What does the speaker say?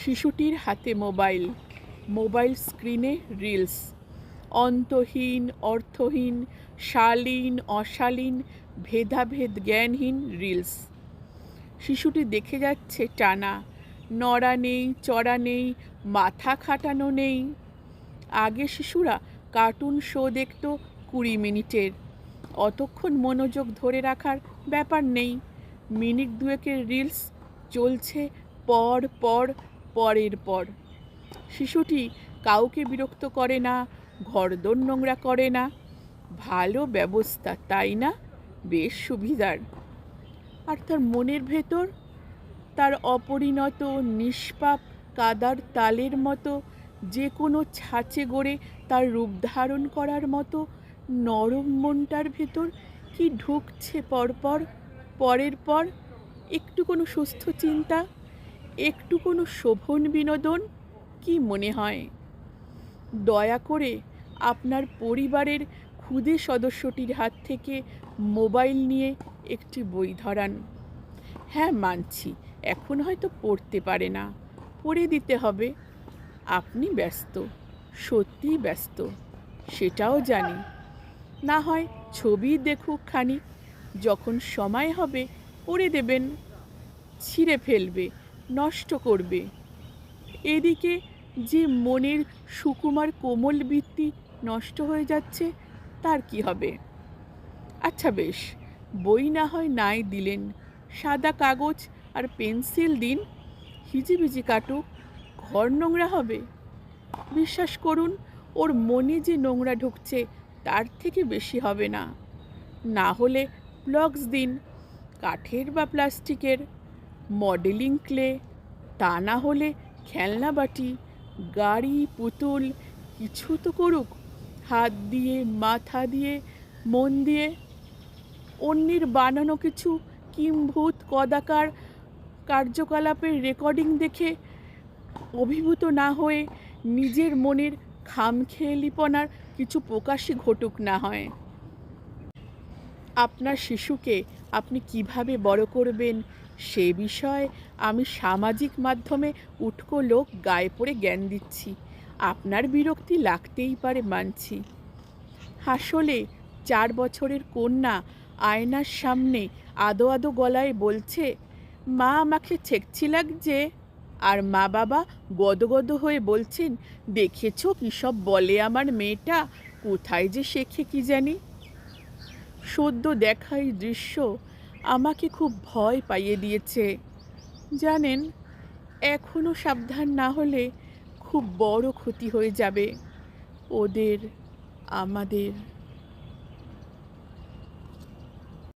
শিশুটির হাতে mobile mobile স্ক্রিনে রিলস। অন্তহীন, অর্থহীন, শালীন, অশালীন, ভেদাভেদ জ্ঞানহীন রিলস। শিশুটি দেখে যাচ্ছে টানা, নড়া নেই, চড়া নেই, মাথা খাটানো নেই। আগে শিশুরা কার্টুন শো দেখত কুড়ি মিনিটের। অতক্ষণ মনোযোগ ধরে রাখার ব্যাপার নেই। মিনিট দুয়েকের রিলস চলছে পর পর পরের পর। শিশুটি কাউকে বিরক্ত করে না, ঘরদোর নোংরা করে না। ভালো ব্যবস্থা, তাই না? বেশ সুবিধার। আর তার মনের ভেতর তার অপরিণত, নিষ্পাপ, কাদার তালের মতো, যে কোনো ছাঁচে গড়ে তার রূপ ধারণ করার মতো নরম মনটার ভেতর কি ঢুকছে পরপর? পরের পর একটু কোনো সুস্থ চিন্তা একটু কোনো শোভন বিনোদন? কি মনে হয়? দয়া করে আপনার পরিবারের ক্ষুদে সদস্যটির হাত থেকে মোবাইল নিয়ে একটি বই ধরান। হ্যাঁ মানছি, এখন হয়তো পড়তে পারে না। পড়ে দিতে হবে। আপনি ব্যস্ত, সত্যিই ব্যস্ত, সেটাও জানি। না হয় ছবি দেখুক খানি, যখন সময় হবে পড়ে দেবেন, ছিঁড়ে ফেলবে নষ্ট করবে। এদিকে যে মনের সুকুমার কোমল বৃত্তি নষ্ট হয়ে যাচ্ছে, তার কি হবে? আচ্ছা বেশ, বই না হয় নাই দিলেন। সাদা কাগজ আর পেন্সিল দিন, হিজিবিজি কাটুক, ঘর নোংরা হবে। বিশ্বাস করুন, ওর মনে যে নোংরা ঢুকছে, তার থেকে বেশি হবে না। না হলে ব্লগস দিন, কাঠের বা প্লাস্টিকের। মডেলিং ক্লে, তা না হলে খেলনা বাটি, গাড়ি, পুতুল, কিছু তো করুক। হাত দিয়ে, মাথা দিয়ে, মন দিয়ে। অন্যের বানানো কিছু কিম্ভূত কদাকার কার্যকলাপের রেকর্ডিং দেখে অভিভূত না হয়ে নিজের মনের খামখেয়ালিপনার কিছু প্রকাশই ঘটুক না হয়। আপনার শিশুকে আপনি কীভাবে বড় করবেন সে বিষয়ে আমি সামাজিক মাধ্যমে উটকো লোক গায়ে পড়ে জ্ঞান দিচ্ছি। আপনার বিরক্তি লাগতেই পারে, মানছি। আসলে চার বছরের কন্যা আয়নার সামনে আদো আদো গলায় বলছে, মা আমাকে ছেকছি লাগছে আর মা বাবা গদগদ হয়ে বলছেন, দেখেছ কী সব বলে আমার মেয়েটা? কোথায় যে শেখে কি জানি? সদ্য দেখা এই দৃশ্য আমাকে খুব ভয় পাইয়ে দিয়েছে। জানেন এখনও সাবধান না হলে খুব বড় ক্ষতি হয়ে যাবে। ওদের, আমাদের।